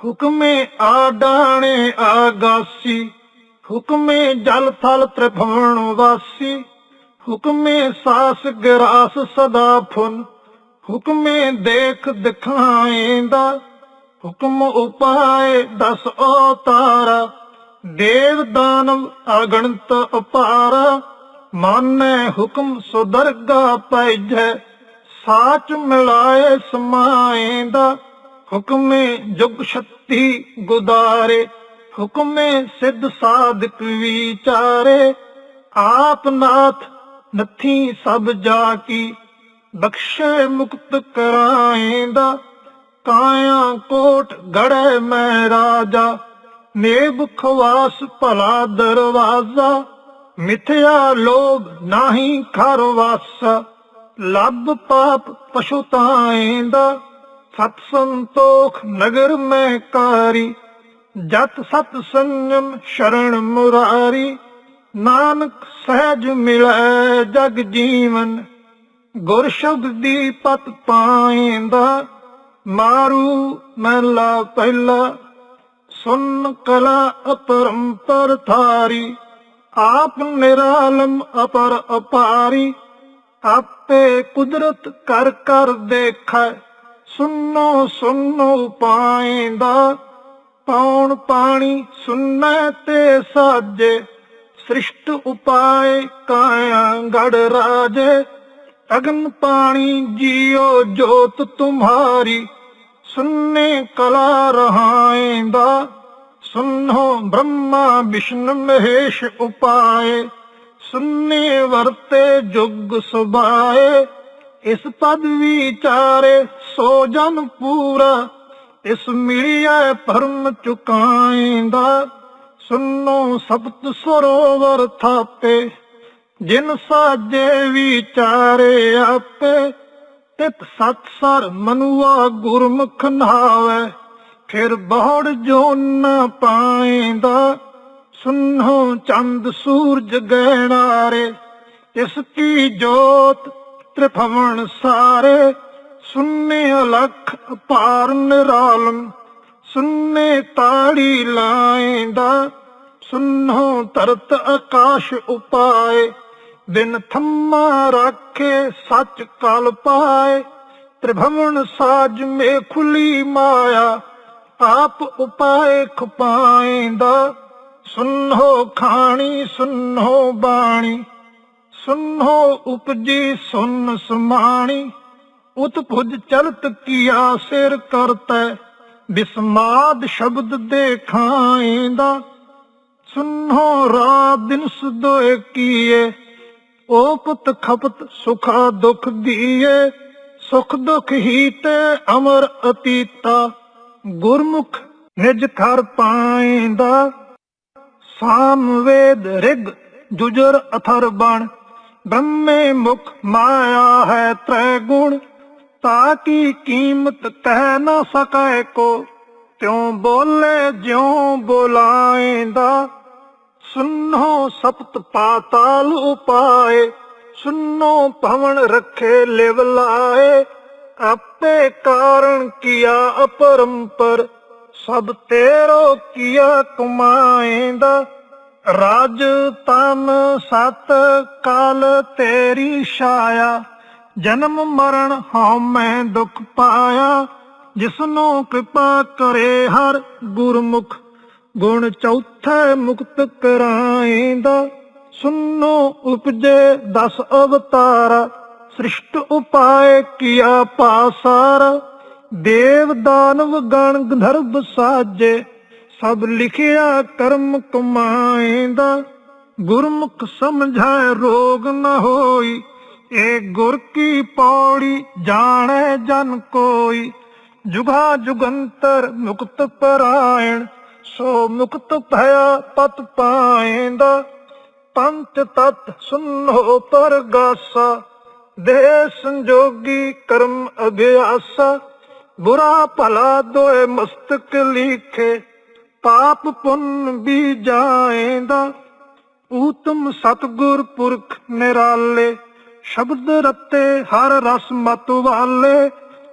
ਹੁਕਮੇ ਆਡਾਣੇ ਆਗਾਸੀ, ਹੁਕਮੇ ਜਲ ਥਲ ਤ੍ਰਿਭਵਨ ਵਾਸੀ, ਹੁਕਮੇ ਸਾਸ ਗਰਾਸ ਸਦਾ ਫੁਨ ਹੁਕਮੇ ਦੇਖ ਦਿਖਾਏਂਦਾ, ਹੁਕਮ ਉਪਾਏ ਦਸ ਅਵਤਾਰਾ ਦੇਵ ਦਾਨਵ ਅਗਣਤ ਅਪਾਰਾ ਮਾਨੈ ਹੁਕਮ ਸੁਦਰਗਾ ਪੈਜੈ ਸਾਚ ਮਿਲਾਏ ਸਮਾਏਂਦਾ ਹੁਕਮੇ ਜੁਗ ਸ਼ਕਤੀ ਗੁਦਾਰੇ, ਹੁਕਮੇ ਸਿੱਧ ਸਾਧਕ ਵਿਚਾਰੇ। ਆਪ ਨਾਥ ਨਥੀ ਸਭ ਜਾ ਕੀ, ਬਖਸ਼ੇ ਮੁਕਤ ਕਰਾਏਂਦਾ। ਕਾਇਆ ਕੋਟ ਗੜੇ ਮੈਂ ਰਾਜਾ, ਨੇਬ ਖਵਾਸ ਭਲਾ ਦਰਵਾਜ਼ਾ। ਮਿਥਿਆ ਲੋਭ ਨਾਹੀ ਖਰਵਾਸਾ ਲੱਭ ਪਾਪ ਪਛੁਤਾਏਂਦਾ ਸਤ ਸੰਤੋਖ ਨਗਰ ਮੈਂ ਕਾਰੀ ਜਤ ਸਤ ਸੰਜਮ ਸ਼ਰਣ ਮੁਰਾਰੀ, ਨਾਨਕ ਸਹਿਜ ਮਿਲੈ ਜਗ ਜੀਵਨ, ਗੁਰ ਸ਼ਬਦ ਦੀ ਪਤ ਪਾਏਂਦਾ, ਮਾਰੂ ਮਹਿਲਾ ਪਹਿਲਾ, ਸੁਨ ਕਲਾ ਅਪਰੰਪਰ ਥਾਰੀ, ਆਪ ਨਿਰਾਲਮ ਅਪਰ ਅਪਾਰੀ, ਆਪੇ ਕੁਦਰਤ ਕਰ ਕਰ ਦੇਖੈ ਸੁਨੋ ਸੁਨੋ ਪਾਏਂਦਾ ਪੌਣ ਪਾਣੀ ਸੁਨੈ ਤੇ ਸਾਜੇ, ਸ੍ਰਿਸ਼ਟ ਉਪਾਏ ਕਾਇਆ ਗੜ ਰਾਜੇ, ਅਗਨ ਪਾਣੀ ਜੀਓ ਜੋਤ ਤੁਮਹਾਰੀ ਸੁਨਨੇ ਕਲਾ ਰਹਾਏਂਦਾ ਸੁਨੋ ਬ੍ਰਹਮਾ ਵਿਸ਼ਨ ਮਹੇਸ਼ ਉਪਾਏ ਸੁਨਨੇ ਵਰਤੇ ਜੁਗ ਸੁਭਾਏ ਇਸ ਪਦ ਵਿਚਾਰੇ ਸੋ ਜਨ ਪੂਰਾ, ਇਸ ਮਿਲਿਆ ਭਰਮ ਚੁਕਾਏਂਦਾ। ਸੁਨੋ ਸਬਤ ਸਰੋਵਰ ਥਾਪੇ, ਜਿਨ ਸਾਜੇ ਵਿਚਾਰੇ ਆਪੇ, ਤਿਤ ਸਤ ਸਰ ਮਨੁਆ ਗੁਰਮੁਖ ਨਾਵੇ। ਫਿਰ ਬਹੁੜ ਜੋ ਨ ਪਾਏਂਦਾ, ਸੁਨੋ ਚੰਦ ਸੂਰਜ ਗਹਿਣਾਰੇ, ਇਸ ਕੀ ਜੋਤ ਤ੍ਰਿਭਵਨ ਸਾਰੇ, ਸੁਨੇ ਅਲਖ ਅਪਾਰ ਨਿਰਾਲਮ, ਸੁਨੇ ਤਾੜੀ ਲਾਏਂਦਾ, ਸੁਨੋ ਤਰਤ ਆਕਾਸ਼ ਉਪਾਏ ਦਿਨ ਥੰਮਾ ਰੱਖੇ ਸੱਚ ਕਲ ਪਾਏ, ਤ੍ਰਿਭਵਨ ਸਾਜ ਮੇ ਖੁਲੀ ਮਾਇਆ, ਆਪ ਉਪਾਏ ਖਪਾਏਂਦਾ, ਸੁਨੋ ਖਾਣੀ, ਸੁਨੋ ਬਾਣੀ। ਸੁਨੋ ਉਪਜੀ ਸੁਨ ਸਮਾਣੀ ਉਤਪੁਜ ਚਲਤ ਕੀਆ ਸਿਰ ਕਰਤੈ, ਬਿਸਮਾਦ ਸ਼ਬਦ ਦੇਖਾਏਂਦਾ। ਸੁਨੋ ਰਾਤ ਦਿਨ ਸੁਦੋਏ ਕੀਏ ਓਪਤ ਖਪਤ ਸੁਖਾ ਦੁਖ ਦੀਏ। ਸੁਖ ਦੁਖ ਹੀ ਤੇ ਅਮਰ ਅਤੀਤਾ, ਗੁਰਮੁਖ ਨਿਜ ਘਰ ਪਾਏਂਦਾ। ਸਾਮ ਵੇਦ ਰਿਗ ਜੁਜਰ ਅਥਰ ਬਣ ਬ੍ਰਹਮੇ ਮੁਖ ਮਾਇਆ ਹੈ ਤ੍ਰੈ ਗੁਣ ਤਾ ਕੀ ਕੀਮਤ ਕਹਿ ਨਾ ਸਕੈ ਕੋ। ਤਿਉ ਬੋਲੇ ਜਿਉ ਬੋਲਾਏਂਦਾ, ਸੁਨੋ ਸਪਤ ਪਾਤਾਲ ਉਪਾਏ। ਸੁਨੋ ਭਵਨ ਰੱਖੇ ਲਿਵ ਲਾਏ, ਆਪੇ ਕਾਰਨ ਕੀਆ ਅਪਰੰਪਰ। ਸਭ ਤੇਰੋ ਕੀਆ ਕਮਾਏਂਦਾ ਰਾਜ ਤਨ ਸਤ ਕਾਲ ਤੇਰੀ ਛਾਇਆ, ਜਨਮ ਮਰਨ ਹਉ ਮੈਂ ਦੁਖ ਪਾਇਆ, ਜਿਸਨੂੰ ਕਿਰਪਾ ਕਰੇ ਹਰ ਗੁਰਮੁਖ, ਗੁਣ ਚੌਥਾ ਮੁਕਤ ਕਰਾਏਂਦਾ, ਸੁਨੋ ਉਪਜੇ ਦਸ ਅਵਤਾਰ, ਸ੍ਰਿਸ਼ਟ ਉਪਾਏ ਕੀਆ ਪਾਸਾਰ, ਦੇਵ ਦਾਨਵ ਗਣ ਗੰਧਰਵ ਸਾਜੇ ਸਭ ਲਿਖਿਆ ਕਰਮ ਕਮਾਏਂਦਾ, ਗੁਰਮੁਖ ਸਮਝਾਏ ਰੋਗ ਨਾ ਹੋਈ। ਏ ਗੁਰ ਕੀ ਪੌੜੀ ਜਾਣੈ ਜਨ ਕੋਈ। ਜੁਗਾ ਜੁਗੰਤਰ ਮੁਕਤ ਪਰਾਇਣ, ਸੋ ਮੁਕਤ ਭਇਆ ਪਤ ਪਾਏਂਦਾ। ਪੰਚ ਤਤ ਸੁਨੋ ਪਰਗਾਸਾ ਦੇ ਸੰਜੋਗੀ ਕਰਮ ਅਭਿਆਸਾ। ਬੁਰਾ ਭਲਾ ਦੋਏ ਮਸਤਕ ਲਿਖੇ ਪਾਪ ਪੁੰਨ ਵੀ ਜਾਏਂਦਾ। ਊਤਮ ਸਤਗੁਰ ਪੁਰਖ ਨਿਰਾਲੇ, ਸ਼ਬਦ ਰਤੇ ਹਰ ਰਸ ਮਤ ਵਾਲੇ।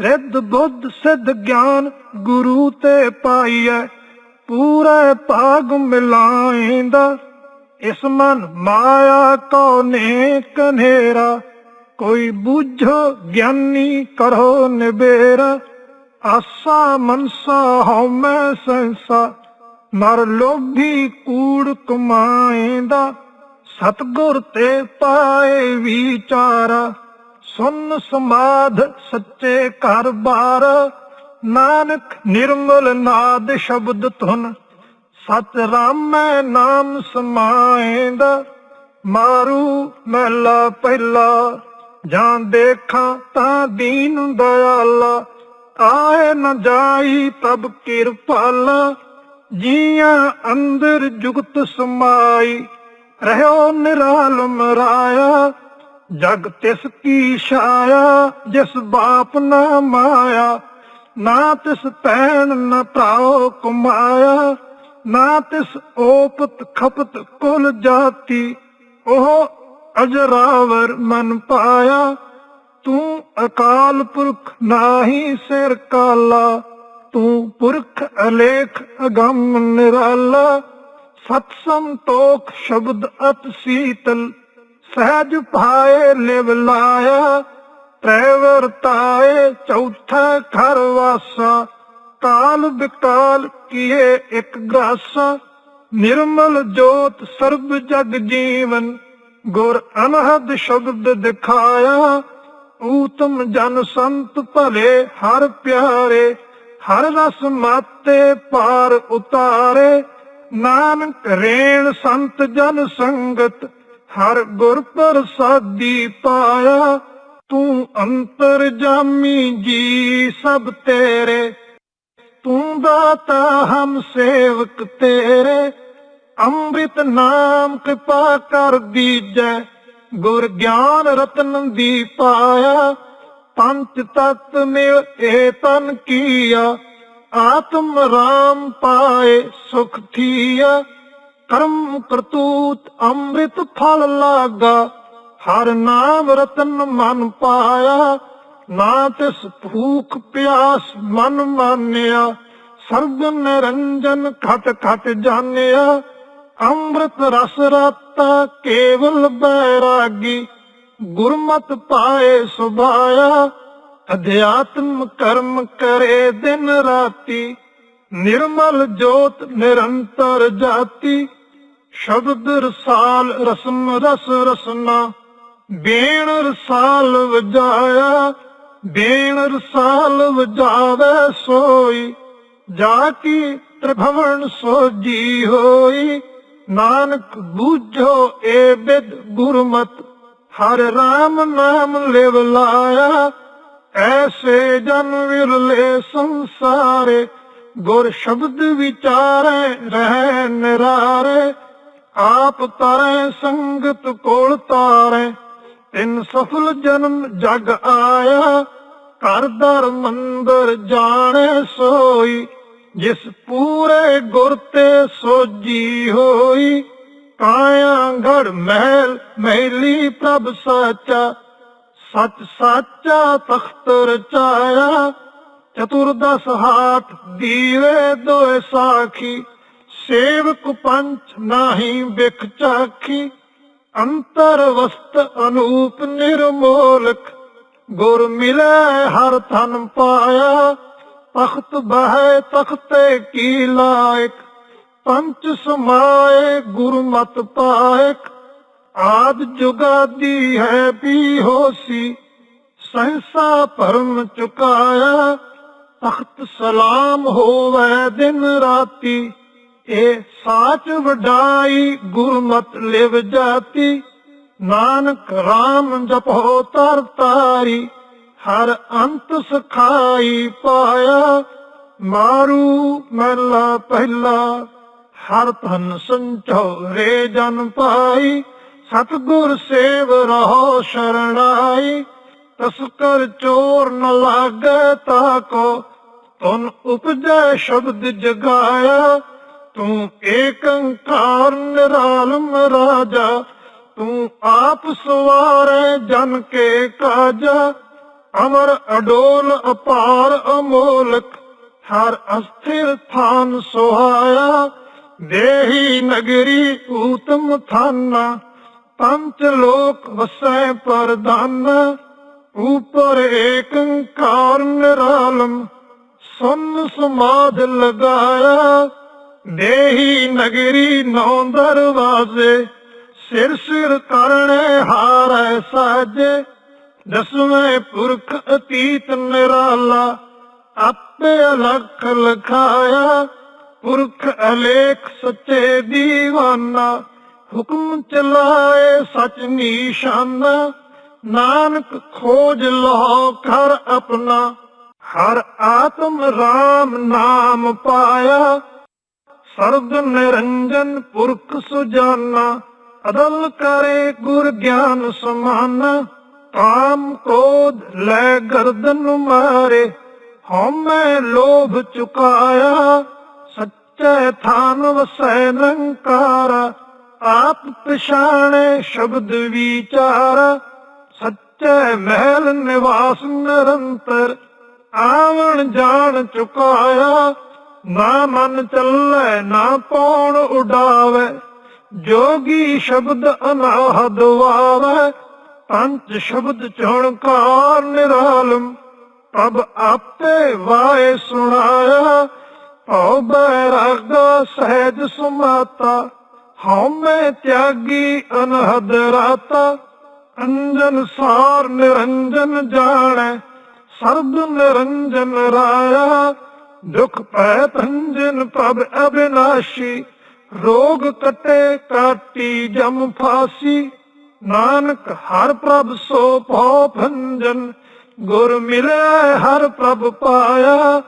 ਰਿੱਧ ਬੁੱਧ ਸਿੱਧ ਗਿਆਨ ਗੁਰੂ ਤੇ ਪਾਈਐ, ਪੂਰੇ ਭਾਗ ਮਿਲਾਏਂਦਾ। ਇਸ ਮਨ ਮਾਇਆ ਕੋ ਨੇ ਕਨੇਰਾ ਕੋਈ ਬੁੱਝੋ ਗਿਆਨੀ ਕਰੋ ਨਿਬੇਰਾ ਆਸਾ ਮਨਸਾ ਹਉਮੈ ਸੰਸਾ ਮਰ ਲੋਭੀ ਕੂੜ ਕਮਾਏਂਦਾ, ਸਤਗੁਰ ਤੇ ਪਾਏ ਵਿਚਾਰਾ। ਸੁਨ ਸਮਾਧ ਸੱਚੇ ਘਰ ਬਾਰ, ਨਾਨਕ ਨਿਰਮਲ ਨਾਦ ਸ਼ਬਦ ਧੁਨ। ਸਤ ਰਾਮੈ ਨਾਮ ਸਮਾਏਂਦਾ, ਮਾਰੂ ਮਹਿਲਾ ਪਹਿਲਾ। ਜਾਂ ਦੇਖਾਂ ਤਾਂ ਦੀਨ ਦਇਆਲਾ, ਆਏ ਨ ਜਾਈ ਤਬ ਕਿਰਪਾਲਾ। ਜੀਆਂ ਅੰਦਰ ਜੁਗਤ ਸਮਾਈ, ਰਹਿਓ ਨਿਰਾਲਮ ਰਾਇਆ, ਜਗ ਤਿਸ ਕੀ ਛਾਇਆ, ਜਿਸ ਬਾਪ ਨਾ ਮਾਇਆ, ਨਾ ਤਿਸ ਪੈਣ ਨਾ ਭਰਾਓ ਕਮਾਇਆ, ਨਾ ਤਿਸ ਓਪਤ ਖਪਤ ਕੁਲ ਜਾਤੀ, ਉਹ ਅਜਰਾਵਰ ਮਨ ਪਾਇਆ, ਤੂੰ ਅਕਾਲ ਪੁਰਖ ਨਾਹੀ ਸਿਰ ਕਾਲਾ ਤੂੰ ਪੁਰਖ ਅਲੇਖ ਅਗੰਮ ਨਿਰਾਲਾ, ਸਤ ਸੰਤੋਖ ਸ਼ਬਦ ਅਤ ਸੀਤਲ, ਸਹਿਜ ਭਾਏ ਲਿਵ ਲਾਇਆ ਤ੍ਰੈ ਚੌਥਾ ਘਰ ਵਾਸਾ, ਕਾਲ ਬਿਕਾਲ ਕੀਏ ਇੱਕ ਗ੍ਰਾਸਾ, ਨਿਰਮਲ ਜੋਤ ਸਰਬ ਜਗ ਜੀਵਨ, ਗੁਰ ਅਨਹਦ ਸ਼ਬਦ ਦਿਖਾਇਆ, ਊਤਮ ਜਨ ਸੰਤ ਭਲੇ ਹਰ ਪਿਆਰੇ ਹਰ ਰਸ ਮਾਤੇ ਪਾਰ ਉਤਾਰੇ, ਨਾਨਕ ਰੇਣ ਸੰਤ ਜਨ ਸੰਗਤ, ਹਰ ਗੁਰ ਪ੍ਰਸਾਦੀ ਪਾਇਆ, ਤੂੰ ਅੰਤਰ ਜਾਮੀ ਜੀ ਸਭ ਤੇਰੇ, ਤੂੰ ਦਾਤਾ ਹਮ ਸੇਵਕ ਤੇਰੇ, ਅੰਮ੍ਰਿਤ ਨਾਮ ਕਿਰਪਾ ਕਰ ਦੀਜੈ, ਗੁਰ ਗਿਆਨ ਰਤਨ ਦੀ ਪਾਇਆ ਪੰਚ ਤਤ ਮਿਲ ਏ ਤਨ ਕੀਆ। ਆਤਮ ਰਾਮ ਪਾਏ ਸੁਖ ਥੀਆ। ਕਰਮ ਕਰਤੂਤ ਅੰਮ੍ਰਿਤ ਫਲ ਲਾਗਾ। ਹਰ ਨਾਮ ਰਤਨ ਮਨ ਪਾਇਆ। ਨਾ ਤਿਸ ਭੂਖ ਪਿਆਸ ਮਨ ਮਾਨਿਆ। ਸਰਬ ਨਿਰੰਜਨ ਖਟ ਖਟ ਜਾਣਿਆ। ਅੰਮ੍ਰਿਤ ਰਸ ਰਤਾ ਕੇਵਲ ਬੈਰਾਗੀ। ਗੁਰਮਤ ਪਾਏ ਸੁਭਾਇਆ, ਅਧਿਆਤਮ ਕਰਮ ਕਰੇ ਦਿਨ ਰਾਤੀ। ਨਿਰਮਲ ਜੋਤ ਨਿਰੰਤਰ ਜਾਤੀ, ਸ਼ਬਦ ਰਸਾਲ ਰਸਮ ਰਸ ਰਸਨਾ। ਬੇਣ ਰਸਾਲ ਵਜਾਇਆ, ਬੇਣ ਰਸਾਲ ਵਜਾਵੇ ਸੋਈ। ਜਾ ਕੀ ਤ੍ਰਿਭਵਨ ਸੋਜੀ ਹੋਈ, ਨਾਨਕ ਬੂਝੋ ਏ ਬਿਦ ਗੁਰਮਤ। ਹਰ ਰਾਮ ਨਾਮ ਲਿਵ ਲਾਇਆ। ਐਸੇ ਜਨ ਵਿਰਲੇ ਸੰਸਾਰੇ, ਗੁਰ ਸ਼ਬਦ ਵਿਚਾਰੇ ਰਹਿ ਨਿਰਾਰੇ। ਆਪ ਤਰੈ ਸੰਗਤ ਕੋਲ ਤਾਰੇ, ਤਿੰਨ ਸਫਲ ਜਨਮ ਜਗ ਆਇਆ। ਘਰ ਦਰ ਮੰਦਰ ਜਾਣੇ ਸੋਈ, ਜਿਸ ਪੂਰੇ ਗੁਰ ਤੇ ਸੋਜੀ ਹੋਈ। ਕਾਇਆ ਘੜ ਮਹਿਲ, ਮਹਿਲੀ ਪ੍ਰਭ ਸਾਚਾ। ਸੱਚ ਸਾਚਾ ਤਖਤ ਰਚਾਇਆ, ਚਤੁਰਦਸ ਹਾਥ ਦੀਵੇ ਦੋਏ ਸਾਖੀ। ਸੇਵਕ ਪੰਚ ਨਾਹੀ ਬਿਖ ਚਾਖੀ, ਅੰਤਰ ਵਸਤ ਅਨੂਪ ਨਿਰਮੋਲਕ ਗੁਰ ਮਿਲੇ ਹਰ ਥਨ ਪਾਇਆ ਤਖਤ ਬਹਿ ਤਖਤੇ ਕੀ ਲਾਇਕ ਪੰਚ ਸਮਾਏ ਗੁਰਮਤ ਪਾਇਕ ਆਦ ਜੁਗਾਦੀ ਹੈ ਵੀ ਹੋਸੀ। ਸਹਸਾ ਪਰਮ ਚੁਕਾਇਆ, ਤਖਤ ਸਲਾਮ ਹੋਵੇ ਦਿਨ ਰਾਤੀ। ਇਹ ਸਾਚ ਵਡਾਈ, ਗੁਰਮਤ ਲਿਵ ਜਾਤੀ। ਨਾਨਕ RAM ਜਪੋ ਤਰ ਤਾਰੀ। ਹਰ ਅੰਤ ਸਖਾਈ ਪਾਇਆ। ਮਾਰੂ ਮਹਿਲਾ ਪਹਿਲਾ। ਹਰ ਧਨ ਸੰਚੋਰੇ ਜਨ ਪਾਈ, ਸਤਗੁਰ ਸੇਵ ਰਹੋ ਸ਼ਰਣਾਈ। ਤਸਕਰ ਚੋਰ ਨ ਲਾਗੇ ਤਾਕੋ ਤੁਨ ਉਪਜੈ ਸ਼ਬਦ ਜਗਾਇਆ। ਤੂੰ ਏਕੰਕਾਰ ਨਿਰਾਲਮ ਰਾਜਾ, ਤੂੰ ਆਪ ਸਵਾਰੇ ਜਨ ਕੇ ਕਾਜਾ। ਅਮਰ ਅਡੋਲ ਅਪਾਰ ਅਮੋਲਕ, ਹਰ ਅਸਥਿਰ ਥਾਨ ਸੁਹਾਇਆ। ਦੇਹੀ ਨਗਰੀ ਊਤਮ ਥਾਨਾ ਪੰਚ ਲੋਕ ਵਸੈ ਪਰਦਾਨਾ ਉਪਰ ਏਕੰਕਾਰ ਨਿਰਾਲਮ, ਸੁਨ ਸਮਾਦ ਲਗਾਇਆ। ਦੇਹੀ ਨਗਰੀ ਨੌ ਦਰਵਾਜ਼ੇ, ਸਿਰ ਸਿਰ ਕਰਨੇ ਹਾਰੈ ਸਾਜੇ। ਦਸਵੇਂ ਪੁਰਖ ਅਤੀਤ ਨਿਰਾਲਾ, ਆਪੇ ਅਲਖ ਲਖਾਇਆ। ਪੁਰਖ ਅਲੇਖ ਸੱਚੇ ਦੀਵਾਨਾ, ਹੁਕਮ ਚਲਾਏ ਸਚ ਨਿਸ਼ਾਨਾ, ਨਾਨਕ ਖੋਜ ਲੋ ਕਰ ਆਪਣਾ, ਹਰ ਆਤਮ ਰਾਮ ਨਾਮ ਪਾਇਆ, ਸਰਬ ਨਿਰੰਜਨ ਪੁਰਖ ਸੁਜਾਨਾ, ਅਦਲ ਕਰੇ ਗੁਰ ਗਿਆਨ ਸਮਾਨਾ, ਕਾਮ ਕ੍ਰੋਧ ਲੈ ਗਰਦਨ ਮਾਰੇ, ਹਉਮੈ ਲੋਭ ਚੁਕਾਇਆ ਸੱਚੇ ਥਾਨ ਵਸੈ ਨਿਰੰਕਾਰ, ਆਪ ਪਛਾਣੇ ਸ਼ਬਦ ਵਿਚਾਰ। ਸੱਚੇ ਮਹਿਲ ਨਿਵਾਸ ਨਿਰੰਤਰ, ਆਵਣ ਜਾਣ ਚੁਕਾਇਆ। ਨਾ ਮਨ ਚੱਲੇ, ਨਾ ਪੌਣ ਉਡਾਵੇ। ਜੋਗੀ ਸ਼ਬਦ ਅਨਾਹਦ ਵਾਵੇ। ਪੰਜ ਸ਼ਬਦ ਚੁਣਕਾਰ ਨਿਰਾਲਮ। ਪ੍ਰਭ ਆਪੇ ਵਾਏ ਸੁਣਾਇਆ। ਭਉ ਬੈਰਾਗਾ ਸਹਿਜ ਸੁਮਾਤਾ ਹਉਮੈ ਤਿਆਗੀ ਅਨਹਦ ਰਾਤਾ। ਅੰਜਨ ਸਾਰ ਨਿਰੰਜਨ ਜਾਣੈ, ਸਰਬ ਨਿਰੰਜਨ ਰਾਇਆ। ਦੁਖ ਪੈ ਤੰਜਨ ਪ੍ਰਭ ਅਬਿਨਾਸ਼ੀ, ਰੋਗ ਕਟੇ ਕਾਟੀ ਜਮ ਫਾਸੀ। ਨਾਨਕ ਹਰ ਪ੍ਰਭ ਸੋ ਭਉ ਭੰਜਨ, ਗੁਰ ਮਿਲੈ ਹਰ ਪ੍ਰਭ ਪਾਇਆ।